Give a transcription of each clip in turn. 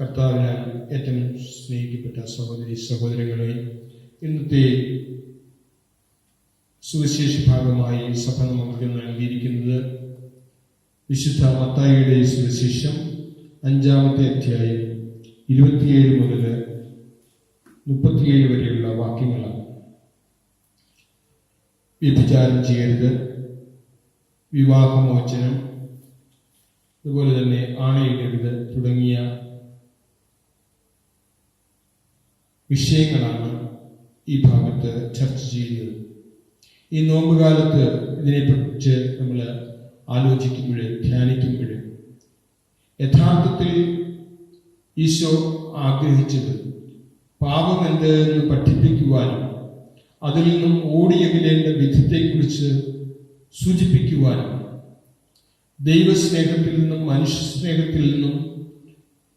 കർത്താവിനാൽ ഏറ്റവും സ്നേഹിക്കപ്പെട്ട സഹോദരി സഹോദരങ്ങളെ ഇന്നത്തെ സുവിശേഷ ഭാഗമായി സഭ നമുക്ക് നൽകിയിരിക്കുന്നത് വിശുദ്ധ മത്തായിയുടെ സുവിശേഷം അഞ്ചാമത്തെ അധ്യായം ഇരുപത്തിയേഴ് മുതൽ മുപ്പത്തിയേഴ് വരെയുള്ള വാക്യങ്ങളാണ്. വ്യഭിചാരം ചെയ്യരുത് വിവാഹമോചനം അതുപോലെ തന്നെ ആണയിടരുത് തുടങ്ങിയ വിഷയങ്ങളാണ് ഈ ഭാഗത്ത് ചർച്ച ചെയ്യുന്നത് ഈ നോമ്പുകാലത്ത് ഇതിനെക്കുറിച്ച് നമ്മൾ ആലോചിക്കുമ്പോൾ ധ്യാനിക്കുമ്പോൾ യഥാർത്ഥത്തിൽ ഈശോ ആഗ്രഹിച്ചത് പാപം എന്തെന്ന് പഠിപ്പിക്കുവാനും അതിൽ നിന്നും ഓടിയകലേണ്ട വിധത്തെക്കുറിച്ച് സൂചിപ്പിക്കുവാനും ദൈവസ്നേഹത്തിൽ നിന്നും മനുഷ്യ സ്നേഹത്തിൽ നിന്നും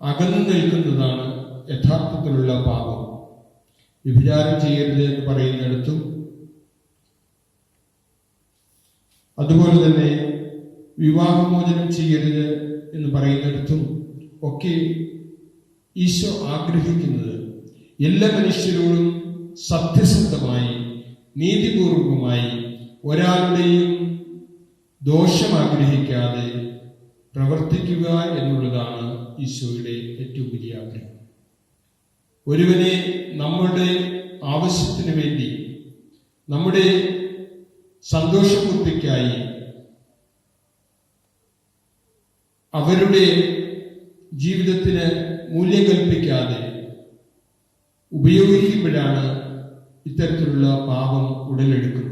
അകന്നു നിൽക്കുന്നതാണ് യഥാർത്ഥത്തിലുള്ള പാപം. വിഭിചാരം ചെയ്യരുത് എന്ന് പറയുന്നിടത്തും അതുപോലെ തന്നെ വിവാഹമോചനം ചെയ്യരുത് എന്ന് പറയുന്നിടത്തും ഒക്കെ ഈശോ ആഗ്രഹിക്കുന്നത് എല്ലാ മനുഷ്യരോടും സത്യസന്ധമായി നീതിപൂർവകമായി ഒരാളുടെയും ദോഷം ആഗ്രഹിക്കാതെ പ്രവർത്തിക്കുക എന്നുള്ളതാണ് ഈശോയുടെ ഏറ്റവും വലിയ ആഗ്രഹം. ഒരുവനെ നമ്മുടെ ആവശ്യത്തിന് വേണ്ടി നമ്മുടെ സന്തോഷപൂർത്തിക്കായി അവരുടെ ജീവിതത്തിന് മൂല്യം കൽപ്പിക്കാതെ ഉപയോഗിക്കുമ്പോഴാണ് ഇത്തരത്തിലുള്ള പാപം ഉടലെടുക്കുന്നത്.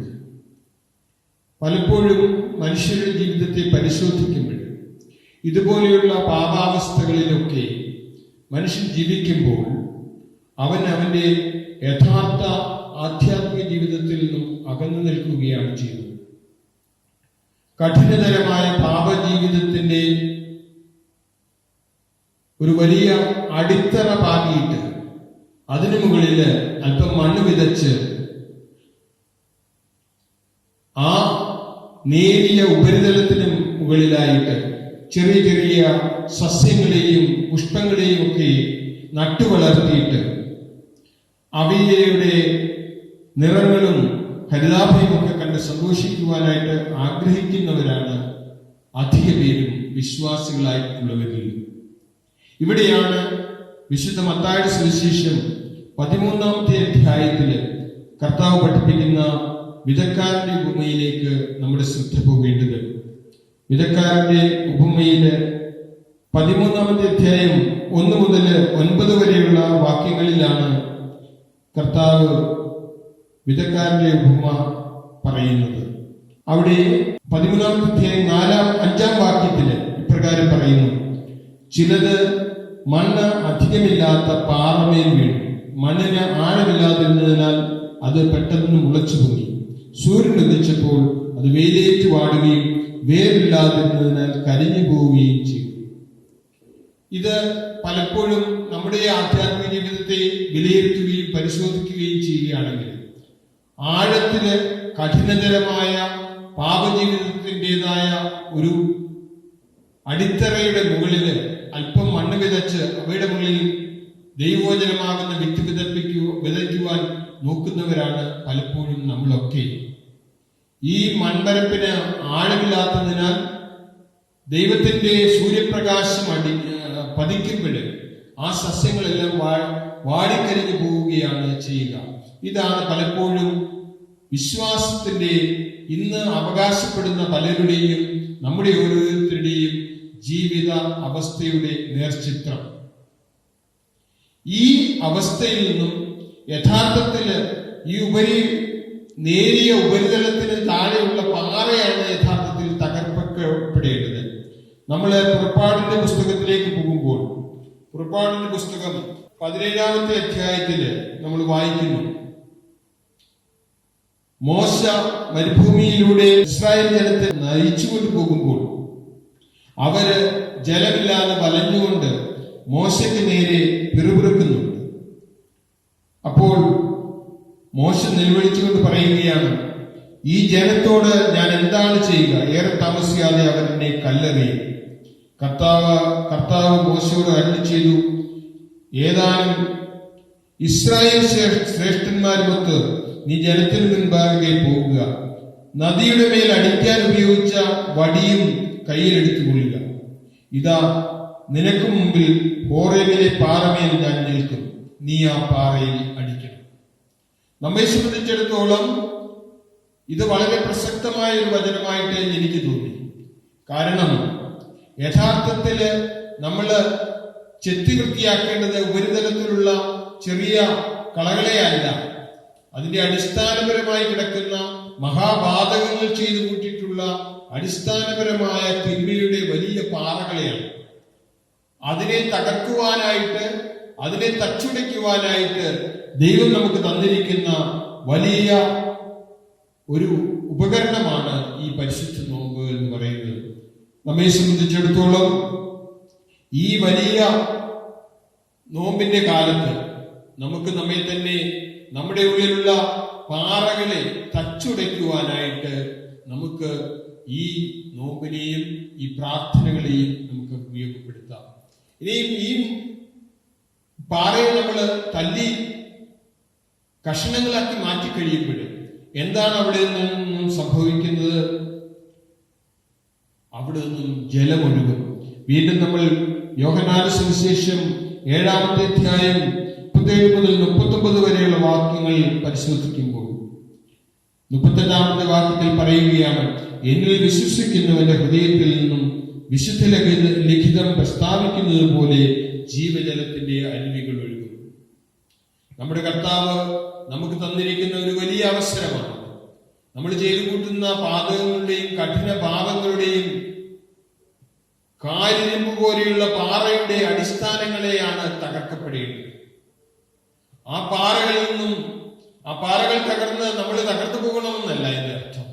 പലപ്പോഴും മനുഷ്യരുടെ ജീവിതത്തെ പരിശോധിക്കുമ്പോൾ ഇതുപോലെയുള്ള പാപാവസ്ഥകളിലൊക്കെ മനുഷ്യൻ ജീവിക്കുമ്പോൾ അവൻ അവന്റെ യഥാർത്ഥ ആധ്യാത്മിക ജീവിതത്തിൽ നിന്നും അകന്നു നിൽക്കുകയാണ് ചെയ്യുന്നത് കഠിനതരമായ പാപജീവിതത്തിന്റെ ഒരു വലിയ അടിത്തറ പാകിയിട്ട് അതിനു മുകളിൽ അല്പം മണ്ണ് വിതച്ച് ആ നേരിയ ഉപരിതലത്തിന് മുകളിലായിട്ട് ചെറിയ ചെറിയ സസ്യങ്ങളെയും പുഷ്പങ്ങളെയും ഒക്കെ നട്ടുവളർത്തിയിട്ട് അവയുടെ നിറങ്ങളും ഹരിതാഭയും ഒക്കെ കണ്ട് സന്തോഷിക്കുവാനായിട്ട് ആഗ്രഹിക്കുന്നവരാണ് അധിക പേരും വിശ്വാസികളായിട്ടുള്ളവരിൽ. ഇവിടെയാണ് വിശുദ്ധ മത്തായുടെ സുവിശേഷം പതിമൂന്നാമത്തെ അധ്യായത്തിൽ കർത്താവ് പഠിപ്പിക്കുന്ന വിധക്കാരന്റെ ഉപമയിലേക്ക് നമ്മുടെ ശ്രദ്ധ പോകേണ്ടത്. വിധക്കാരന്റെ ഉപമയിൽ പതിമൂന്നാമത്തെ അധ്യായം ഒന്ന് മുതൽ ഒൻപത് വരെയുള്ള വാക്യങ്ങളിലാണ് കർത്താവ് വിധക്കാരന്റെ ഉപമ പറയുന്നത്. അവിടെ പതിമൂന്നാം അധ്യായം നാലാം അഞ്ചാം വാക്യത്തിൽ ഇപ്രകാരം പറയുന്നു. ചിലത് മണ്ണ് അധികമില്ലാത്ത പാറമേൽ വീണു. മണ്ണിന് ആഴമില്ലാതിരുന്നതിനാൽ അത് പെട്ടെന്ന് മുളച്ചു പൊങ്ങി. സൂര്യൻ ഉദിച്ചപ്പോൾ അത് വെയിലേറ്റ് വാടുകയും വേരില്ലാതിരുന്നതിനാൽ കരിഞ്ഞു പോവുകയും ചെയ്തു. ഇത് പലപ്പോഴും നമ്മുടെ ആധ്യാത്മിക ജീവിതത്തെ വിലയിരുത്തുകയും പരിശോധിക്കുകയും ചെയ്യുകയാണെങ്കിൽ ആഴത്തിൽ കഠിനതരമായ പാപജീവിതത്തിന്റെതായ ഒരു അടിത്തറയുടെ മുകളിൽ അല്പം മണ്ണ് വിതച്ച് അവയുടെ മുകളിൽ ദൈവോചനമാകുന്ന വിത്ത് വിതപ്പിക്കുക വിതയ്ക്കുവാൻ നോക്കുന്നവരാണ് പലപ്പോഴും നമ്മളൊക്കെ. ഈ മൺപരപ്പിന് ആഴമില്ലാത്തതിനാൽ ദൈവത്തിന്റെ സൂര്യപ്രകാശം അടി പതിക്കുമ്പോൾ ആ സസ്യങ്ങളെല്ലാം വാ വാടിക്കരിഞ്ഞു പോവുകയാണ് ചെയ്യുക. ഇതാണ് പലപ്പോഴും വിശ്വാസത്തിന്റെ ഇന്ന് അവകാശപ്പെടുന്ന പലരുടെയും നമ്മുടെ ഓരോരുത്തരുടെയും ജീവിത അവസ്ഥയുടെ നേർചിത്രം. ഈ അവസ്ഥയിൽ നിന്നും യഥാർത്ഥത്തിൽ ഈ ഉപരി നേരിയ ഉപരിതലത്തിന് താഴെയുള്ള പാറയാണ് യഥാർത്ഥത്തിൽ തകർപ്പപ്പെടേണ്ടത് നമ്മൾ പുറപ്പാടിന്റെ പുസ്തകത്തിലേക്ക് പോകുമ്പോൾ പുറപ്പാടിന്റെ പുസ്തകം പതിനേഴാമത്തെ അധ്യായത്തിൽ നമ്മൾ വായിക്കുന്നു. മോശ മരുഭൂമിയിലൂടെ ഇസ്രായേൽ ജനത്തെ നയിച്ചുകൊണ്ട് പോകുമ്പോൾ അവർ ജലമില്ലാതെ വലഞ്ഞുകൊണ്ട് മോശയ്ക്ക് നേരെ പിറുപിറുക്കുന്നുണ്ട്. അപ്പോൾ മോശ നിലവിളിച്ചുകൊണ്ട് പറയുകയാണ് ഈ ജനത്തോട് ഞാൻ എന്താണ് ചെയ്യുക? ഏറെ താമസിയാതെ അവരെന്നെ കല്ലെറിയും. കർത്താവ് കർത്താവ് മോശയോട് അരുളി ചെയ്തു. ഏതാനും ഇസ്രായേൽ ശ്രേ- ശ്രേഷ്ഠന്മാരുമൊത്ത് നീ ജനത്തിന് മുൻപാകെ പോകുക. നദിയുടെ മേൽ അടിക്കാൻ ഉപയോഗിച്ച വടിയും കയ്യിലെടുത്തു കൊള്ളുക ഇതാ നിനക്ക് മുമ്പിൽ ഹോറേബിലെ പാറമേൽ ഞാൻ നിൽക്കും. നീ ആ പാറയിൽ അടിക്കണം. നമ്മെ സംബന്ധിച്ചിടത്തോളം ഇത് വളരെ പ്രസക്തമായ ഒരു വചനമായിട്ട് എനിക്ക് തോന്നി. കാരണം യഥാർത്ഥത്തിൽ നമ്മൾ ചെത്തി വൃത്തിയാക്കേണ്ടത് ഉപരിതലത്തിലുള്ള ചെറിയ കളകളെയല്ല. അതിന്റെ അടിസ്ഥാനപരമായി കിടക്കുന്ന മഹാപാതകങ്ങൾ ചെയ്തു കൂട്ടിയിട്ടുള്ള അടിസ്ഥാനപരമായ തിന്മയുടെ വലിയ പാറകളെയാണ്. അതിനെ തകർക്കുവാനായിട്ട് അതിനെ തച്ചുടയ്ക്കുവാനായിട്ട് ദൈവം നമുക്ക് തന്നിരിക്കുന്ന വലിയ ഒരു ഉപകരണമാണ് ഈ പരിശുദ്ധ നോമ്പ് എന്ന് പറയുന്നത്. നമ്മെ സംബന്ധിച്ചിടത്തോളം ഈ വലിയ നോമ്പിന്റെ കാലത്ത് നമുക്ക് നമ്മെ തന്നെ നമ്മുടെ ഉള്ളിലുള്ള പാറകളെ തച്ചുടയ്ക്കുവാനായിട്ട് നമുക്ക് ഈ നോമ്പിനെയും ഈ പ്രാർത്ഥനകളെയും നമുക്ക് ഉപയോഗപ്പെടുത്താം. ഇനിയും ഈ പാറയെ നമ്മൾ തല്ലി കഷ്ണങ്ങളാക്കി മാറ്റി കഴിയുമ്പോൾ എന്താണ് അവിടെ നിന്നും സംഭവിക്കുന്നത്? അവിടെ നിന്നും ജലമൊഴുകും. വീണ്ടും നമ്മൾ യോഹനാന സുവിശേഷം ഏഴാമത്തെ അധ്യായം മുപ്പത്തേഴ് മുതൽ മുപ്പത്തൊമ്പത് വരെയുള്ള വാക്യങ്ങൾ പരിശോധിക്കുമ്പോൾ മുപ്പത്തെട്ടാമത്തെ വാക്യത്തിൽ പറയുകയാണ് എന്നിൽ വിശ്വസിക്കുന്നവന്റെ ഹൃദയത്തിൽ നിന്നും വിശുദ്ധ ലിഖിതം പ്രസ്താവിക്കുന്നത് പോലെ ജീവജലത്തിന്റെ അരുവികൾ ഒഴുകും. നമ്മുടെ കർത്താവ് നമുക്ക് തന്നിരിക്കുന്ന ഒരു വലിയ അവസരമാണ്. നമ്മൾ ചെയ്തു കൂട്ടുന്ന പാതകങ്ങളുടെയും കഠിന പാപങ്ങളുടെയും കാലിരുമ്പ് പോലെയുള്ള പാറയുടെ അടിസ്ഥാനങ്ങളെയാണ് തകർക്കപ്പെടേണ്ടത്. ആ പാറകളിൽ നിന്നും ആ പാറകൾ തകർന്ന് നമ്മൾ തകർത്തു പോകണമെന്നല്ല എന്റെ അർത്ഥം.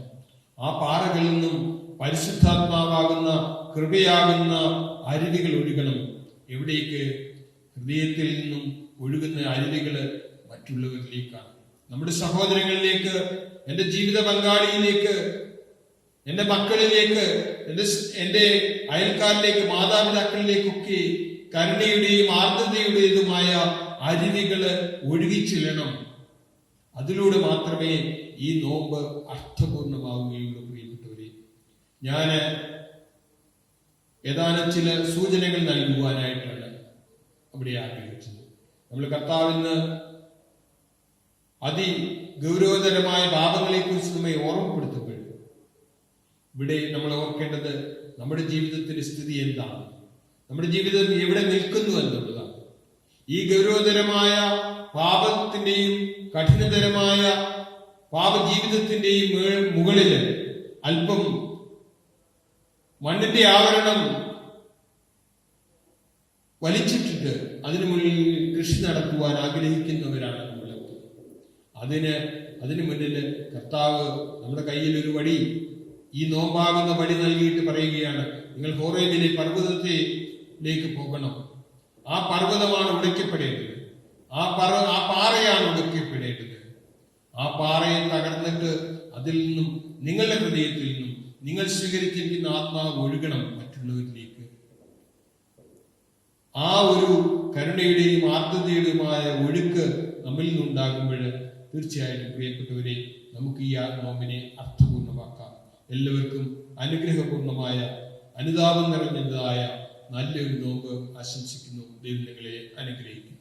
ആ പാറകളിൽ നിന്നും പരിശുദ്ധാത്മാവാകുന്ന കൃപയാകുന്ന അരുവികൾ ഒഴുകണം. എവിടേക്ക്? ഹൃദയത്തിൽ നിന്നും ഒഴുകുന്ന അരുവികൾ മറ്റുള്ളവരിലേക്കാണ്. നമ്മുടെ സഹോദരങ്ങളിലേക്ക് എന്റെ ജീവിത പങ്കാളിയിലേക്ക് എന്റെ മക്കളിലേക്ക് എന്റെ അയൽക്കാരിലേക്ക് മാതാപിതാക്കളിലേക്കൊക്കെ കരുണയുടെയും ആർദ്രതയുടേതുമായ അരുവികൾ ഒഴുകിച്ചെല്ലണം. അതിലൂടെ മാത്രമേ ഈ നോമ്പ് അർത്ഥപൂർണമാവുകയുള്ളൂ പ്രിയപ്പെട്ടവരെ. ഞാൻ ഏതാനും ചില സൂചനകൾ നൽകുവാനായിട്ടാണ് അവിടെ ആഗ്രഹിച്ചത്. നമ്മൾ കർത്താവിന് അതി ഗൗരവതരമായ കുറിച്ച് നമ്മെ ഓർമ്മപ്പെടുത്തപ്പെടും ഇവിടെ നമ്മൾ ഓർക്കേണ്ടത് നമ്മുടെ ജീവിതത്തിന്റെ സ്ഥിതി എന്താണ്? നമ്മുടെ ജീവിതം എവിടെ നിൽക്കുന്നു എന്നുള്ളതാണ്. ഈ ഗൗരവതരമായ പാപത്തിന്റെയും കഠിനതരമായ പാപജീവിതത്തിന്റെയും മുകളിൽ അല്പം മണ്ണിന്റെ ആവരണം വലിച്ചിട്ടിട്ട് അതിനു മുന്നിൽ കൃഷി നടത്തുവാൻ ആഗ്രഹിക്കുന്നവരാണ് നമ്മളെ അതിന് അതിനു മുന്നിൽ കർത്താവ് നമ്മുടെ കയ്യിൽ ഒരു വടി ഈ നോമ്പാകുന്ന വഴി നൽകിയിട്ട് പറയുകയാണ് നിങ്ങൾ ഹോറേബിലെ പർവതത്തിലേക്ക് പോകണം. ആ പർവതമാണ് ഉടയ്ക്കപ്പെടേണ്ടത്. ആ പറ ആ പാറയാണ് ഉടയ്ക്കപ്പെടേണ്ടത്. ആ പാറയെ തകർന്നിട്ട് അതിൽ നിന്നും നിങ്ങളുടെ ഹൃദയത്തിൽ നിന്നും നിങ്ങൾ സ്വീകരിച്ചിരിക്കുന്ന ആത്മാവ് ഒഴുകണം മറ്റുള്ളവരിലേക്ക്. ആ ഒരു കരുണയുടെയും ആർദ്രതയുടെയുമായ ഒഴുക്ക് നമ്മിൽ നിന്നുണ്ടാകുമ്പോൾ തീർച്ചയായിട്ടും പ്രിയപ്പെട്ടവരെ നമുക്ക് ഈ ആത്മാവിനെ അർത്ഥപൂർണമാക്കാം എല്ലാവർക്കും അനുഗ്രഹപൂർണമായ അനുതാപം നിറഞ്ഞതായ നല്ലൊരു നോമ്പ് ആശംസിക്കുന്നു. ദൈവം നിങ്ങളെ അനുഗ്രഹിക്കുന്നു